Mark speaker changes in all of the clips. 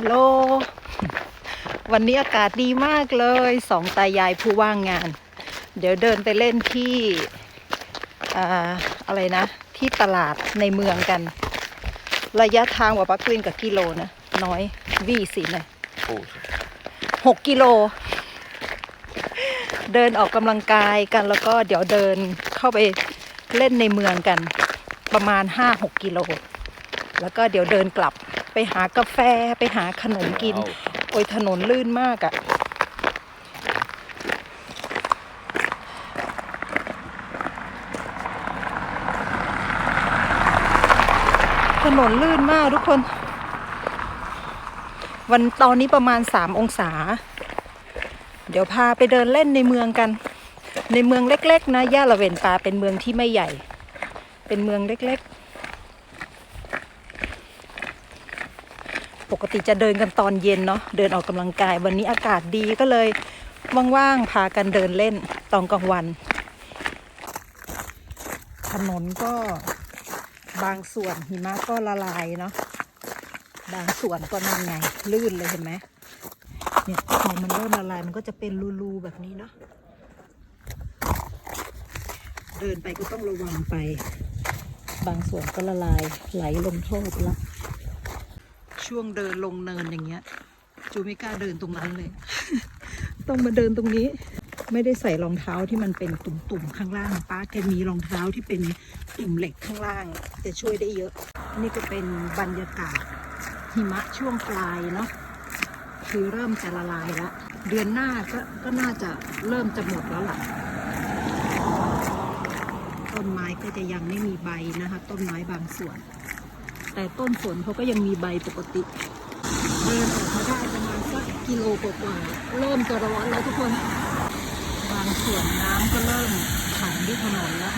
Speaker 1: ฮัลโหล วันนี้อากาศดีมากเลยสองตายายผู้ว่างงาน เดี๋ยวเดินไปเล่นที่อ่าอะไรนะ ที่ตลาดในเมืองกัน ระยะทางว่าปักกวินกับกิโลนะ น้อยวี่สินะ
Speaker 2: Oh,
Speaker 1: หกกิโล เดินออกกำลังกายกันแล้วก็เดี๋ยวเดินเข้าไปเล่นในเมืองกัน ประมาณห้าหกกิโล แล้วก็เดี๋ยวเดินกลับ ไปหากาแฟไปหาขนมกิน
Speaker 2: wow.
Speaker 1: โอ้ยถนนลื่นมากอะถนนลื่นมากทุกคน วันตอนนี้ประมาณสามองศา เดี๋ยวพาไปเดินเล่นในเมืองกัน ในเมืองเล็ก ๆ นะย่าละเวนปาเป็นเมืองที่ไม่ใหญ่ เป็นเมืองเล็ก ๆ ปกติจะเดินกันตอนเย็นเนาะเดินออกกำลังกาย วันนี้อากาศดีก็เลยว่างๆพากันเดินเล่นตอนกลางวัน ถนนก็บางส่วนหิมะก็ละลายเนาะบางส่วนก็นั่นไง ลื่นเลยเห็นไหมเนี่ยพอมันเริ่มละลายมันก็จะเป็นรูๆแบบนี้เนาะเดินไปก็ต้องระวังไป บางส่วนก็ละลายไหลลงท่อไปแล้ว ช่วงเดินลงเนินอย่างเงี้ย จูไม่กล้าเดินตรงนั้นเลย ต้องมาเดินตรงนี้ ไม่ได้ใส่รองเท้าที่มันเป็นตุ่มๆข้างล่าง ป้าแกมีรองเท้าที่เป็นตุ่มเหล็กข้างล่าง จะช่วยได้เยอะ นี่ก็เป็นบรรยากาศหิมะช่วงปลายเนาะคือเริ่มจะละลายแล้วเดือนหน้าก็ก็น่าจะเริ่มจะหมดแล้วล่ะต้นไม้ก็จะยังไม่มีใบนะคะ ต้นไม้บางส่วน แต่ต้นฝนเขาก็ยังมีใบปกติเดินออกมาได้ประมาณสักกิโลกว่าเริ่มจะร้อนแล้วทุกคนบางส่วนน้ำก็เริ่มขังที่ถนนแล้ว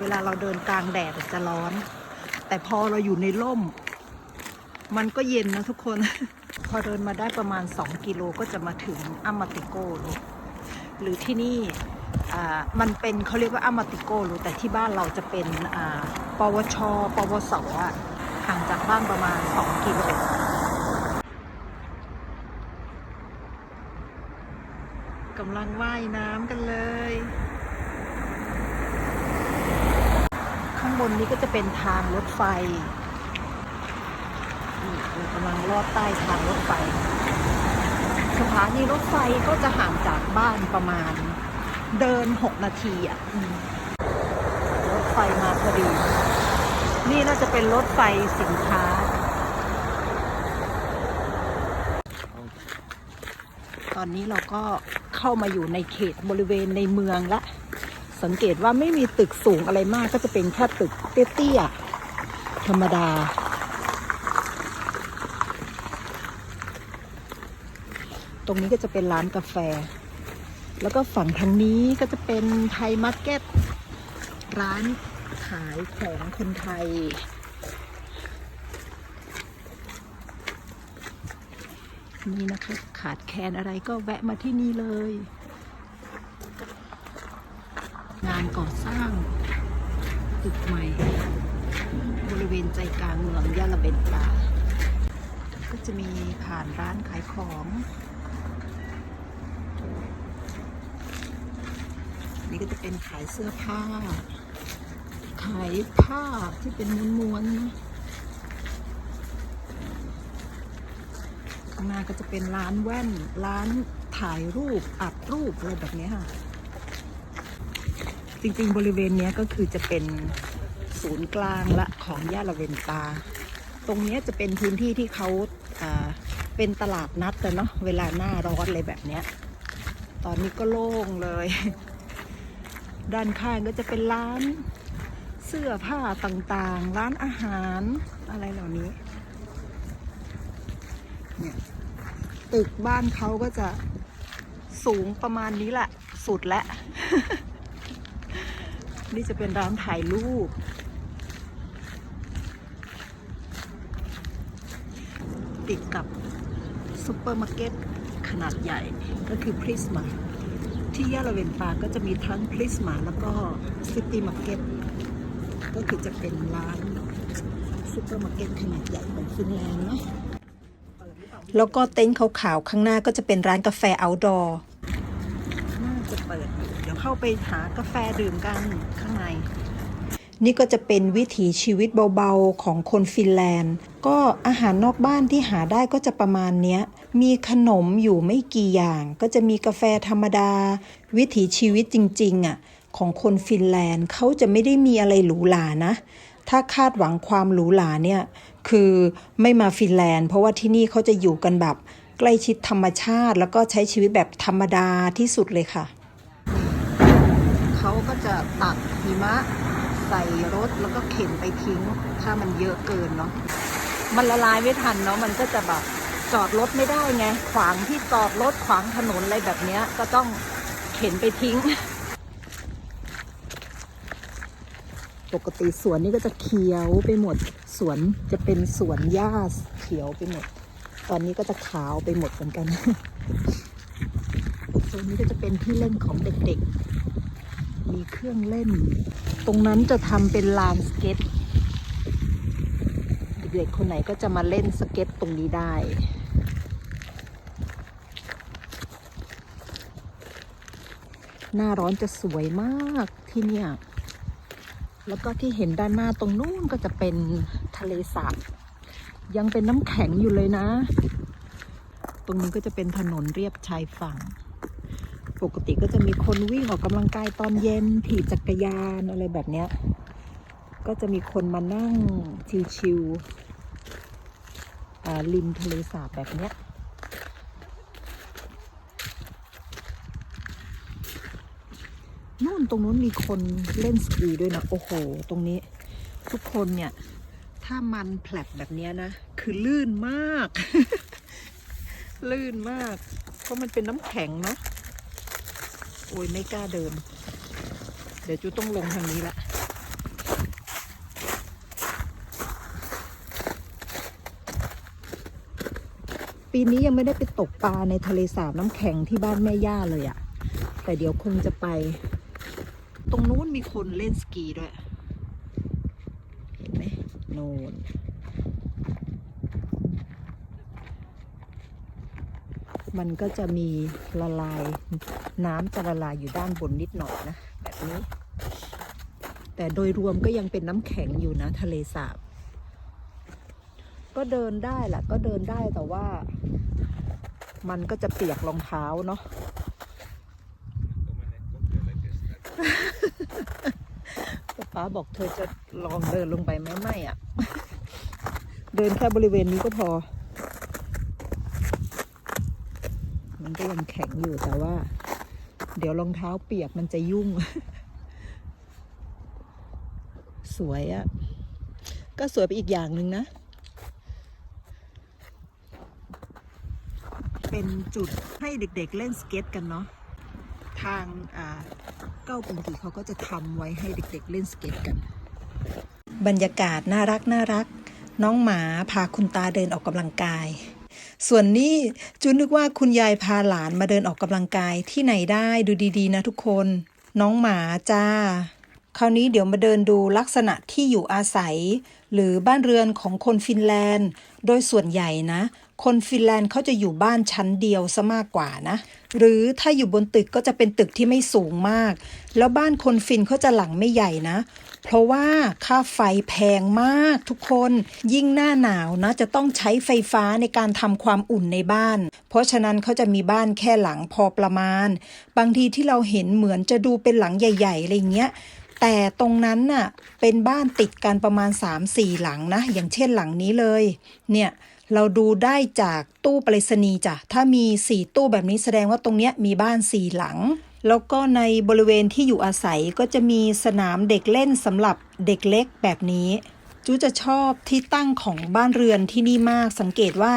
Speaker 1: เวลาเราเดินกลางแดดจะร้อน แต่พอเราอยู่ในร่ม มันก็เย็นนะทุกคน พอเดินมาได้ประมาณ 2 กิโลก็จะมาถึงอามาติโกลูหรือที่นี่มันเป็นเขาเรียกว่าอามาติโกลูแต่ที่บ้านเราจะเป็นอ่า ปวช ปวสอะห่างจากบ้านประมาณ 2 กิโลกำลังว่ายน้ำกันเลย ข้างบนนี้ก็จะเป็นทางรถไฟนี่เรากำลังลอดใต้ทางรถไฟสถานีรถไฟก็จะห่างจากบ้านประมาณเดิน 6 นาทีอะ ฟมาพอดี นี่น่าจะเป็นรถไฟสินค้า ตอนนี้เราก็เข้ามาอยู่ในเขตบริเวณในเมืองละ สังเกตว่าไม่มีตึกสูงอะไรมากก็จะเป็นแค่ตึกเตี้ยๆธรรมดาตรงนี้ก็จะเป็นร้านกาแฟ แล้วก็ฝั่งทางนี้ก็จะเป็นไทยมาร์เก็ต ร้าน ขายของคนไทย นี่นะคะ ขาดแคลนอะไรก็แวะมาที่นี่เลย งานก่อสร้างตึกใหม่ บริเวณใจกลางเมืองยะลาเบนปาก็จะมีผ่านร้านขายของนี่ก็จะเป็นขายเสื้อผ้า ขายผ้าที่เป็นม้วนๆนะข้างหน้าก็จะเป็นร้านแว่น ร้านถ่ายรูป อัดรูปอะไรแบบนี้ค่ะ จริงๆบริเวณนี้ก็คือจะเป็นศูนย์กลางละของย่านละเวนตา ตรงนี้จะเป็นพื้นที่ที่เขาอ่าเป็นตลาดนัดเลยเนาะเวลาหน้าร้อนอะไรแบบเนี้ย ตอนนี้ก็โล่งเลย ด้านข้างก็จะเป็นร้าน เสื้อผ้าต่างๆ ร้านอาหารอะไรเหล่านี้เนี่ยตึกบ้านเขาก็จะสูงประมาณนี้แหละ สุดแล้ว นี่จะเป็นร้านถ่ายรูป ติดกับซูเปอร์มาร์เก็ตขนาดใหญ่ก็คือพริสมาที่ยาลาเวนปาก็จะมีทั้งพริสมาแล้วก็ซิตี้มาร์เก็ต ก็คือจะเป็นร้านซูเปอร์มาร์เก็ตขนาดใหญ่ของฟินแลนด์เนาะ
Speaker 2: แล้วก็เต็นท์ขาวๆข้างหน้าก็จะเป็นร้านกาแฟ outdoor
Speaker 1: น่าจะเปิดอยู่เดี๋ยวเข้าไปหากาแฟดื่มกันข้างใน
Speaker 2: นี่ก็จะเป็นวิถีชีวิตเบาๆของคนฟินแลนด์ ก็อาหารนอกบ้านที่หาได้ก็จะประมาณเนี้ย มีขนมอยู่ไม่กี่อย่าง ก็จะมีกาแฟธรรมดา วิถีชีวิตจริงๆอะ ของคนฟินแลนด์เขาจะไม่ได้มีอะไรหรูหรานะ ถ้าคาดหวังความหรูหราเนี่ยคือไม่มาฟินแลนด์ เพราะว่าที่นี่เขาจะอยู่กันแบบใกล้ชิดธรรมชาติ แล้วก็ใช้ชีวิตแบบธรรมดาที่สุดเลยค่ะ
Speaker 1: เขาก็จะตักหิมะใส่รถแล้วก็เข็นไปทิ้ง ถ้ามันเยอะเกินเนาะมันละลายไม่ทันเนาะมันก็จะแบบจอดรถไม่ได้ไง ขวางที่จอดรถขวางถนนอะไรแบบเนี้ยก็ต้องเข็นไปทิ้ง ปกติสวนนี่ก็จะเขียวไปหมด สวนจะเป็นสวนหญ้าเขียวไปหมด ตอนนี้ก็จะขาวไปหมดเหมือนกันโซนนี้ก็จะเป็นที่เล่นของเด็กๆ มีเครื่องเล่น ตรงนั้นจะทำเป็นลานสเก็ต เด็กๆคนไหนก็จะมาเล่นสเก็ตตรงนี้ได้หน้าร้อนจะสวยมากที่เนี่ย แล้วก็ที่เห็นด้านหน้าตรงนู้นก็จะเป็นทะเลสาบยังเป็นน้ำแข็งอยู่เลยนะ ตรงนี้ก็จะเป็นถนนเรียบชายฝั่ง ปกติก็จะมีคนวิ่งออกกำลังกายตอนเย็นถีบจักรยานอะไรแบบเนี้ย ก็จะมีคนมานั่งชิวๆริมทะเลสาบแบบเนี้ย นู่นตรงนู้นมีคนเล่นสกีด้วยนะโอ้โห ตรงนี้ ทุกคนเนี่ย ถ้ามันแผลบแบบนี้นะ คือลื่นมาก ลื่นมาก เพราะมันเป็นน้ำแข็งเนาะโอ้ยไม่กล้าเดิน เดี๋ยวจูต้องลงทางนี้ละปีนี้ยังไม่ได้ไปตกปลาในทะเลสาบน้ำแข็งที่บ้านแม่ย่าเลยอะแต่เดี๋ยวคงจะไป ตรงนู้นมีคนเล่นสกีด้วย เห็นไหมโน่นมันก็จะมีละลายน้ำจะละลายอยู่ด้านบนนิดหน่อยนะ แบบนี้ แต่โดยรวมก็ยังเป็นน้ำแข็งอยู่นะ ทะเลสาบ ก็เดินได้แหละก็เดินได้แต่ว่า มันก็จะเปียกรองเท้าเนาะ ป๊าป๊าบอกเธอจะลองเดินลงไปไหมไม่อะเดินแค่บริเวณนี้ก็พอ มันก็ยังแข็งอยู่แต่ว่า เดี๋ยวรองเท้าเปียกมันจะยุ่ง สวยอะก็สวยไปอีกอย่างหนึ่งนะ เป็นจุดให้เด็กๆเล่นสเก็ตกันเนาะ ทางเก้าปงกีเขาก็จะทำไว้ให้เด็กๆเล่นสเก็ตกัน
Speaker 2: บรรยากาศน่ารักน่ารัก น้องหมาพาคุณตาเดินออกกำลังกาย ส่วนนี้จูนนึกว่าคุณยายพาหลานมาเดินออกกำลังกายที่ไหนได้ดูดีๆ นะทุกคน น้องหมาจ้า คราวนี้เดี๋ยวมาเดินดูลักษณะที่อยู่อาศัย หรือบ้านเรือนของคนฟินแลนด์ โดยส่วนใหญ่นะ คนฟินแลนด์เขาจะอยู่บ้านชั้นเดียวซะมากกว่านะ หรือถ้าอยู่บนตึกก็จะเป็นตึกที่ไม่สูงมาก แล้วบ้านคนฟินเขาจะหลังไม่ใหญ่นะ เพราะว่าค่าไฟแพงมากทุกคน ยิ่งหน้าหนาวนะจะต้องใช้ไฟฟ้าในการทำความอุ่นในบ้าน เพราะฉะนั้นเขาจะมีบ้านแค่หลังพอประมาณ บางทีที่เราเห็นเหมือนจะดูเป็นหลังใหญ่ๆอะไรเงี้ยแต่ตรงนั้นน่ะเป็นบ้านติดกันประมาณ 3-4 หลังนะ อย่างเช่นหลังนี้เลย เนี่ย เราดูได้จากตู้ไปรษณีย์จ้ะ ถ้ามี 4 ตู้แบบนี้แสดงว่าตรงเนี้ยมีบ้าน 4 หลัง แล้วก็ในบริเวณที่อยู่อาศัยก็จะมีสนามเด็กเล่นสำหรับเด็กเล็กแบบนี้จูจะชอบที่ตั้งของบ้านเรือนที่นี่มาก สังเกตว่า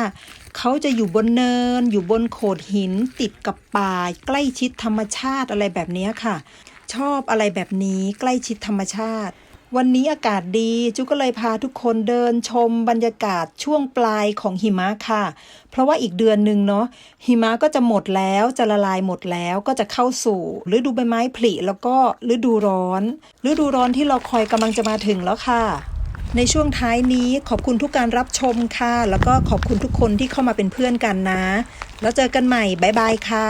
Speaker 2: เขาจะอยู่บนเนิน อยู่บนโขดหิน ติดกับป่า ใกล้ชิดธรรมชาติอะไรแบบนี้ค่ะ ชอบอะไรแบบนี้ใกล้ชิดธรรมชาติ วันนี้อากาศดีจุก็เลยพาทุกคนเดินชมบรรยากาศช่วงปลายของหิมะค่ะ เพราะว่าอีกเดือนหนึ่งเนาะหิมะก็จะหมดแล้วจะละลายหมดแล้วก็จะเข้าสู่ฤดูใบไม้ผลิแล้วก็ฤดูร้อนฤดูร้อนที่เราคอยกำลังจะมาถึงแล้วค่ะ ในช่วงท้ายนี้ขอบคุณทุกการรับชมค่ะ แล้วก็ขอบคุณทุกคนที่เข้ามาเป็นเพื่อนกันนะ แล้วเจอกันใหม่บ๊ายบายค่ะ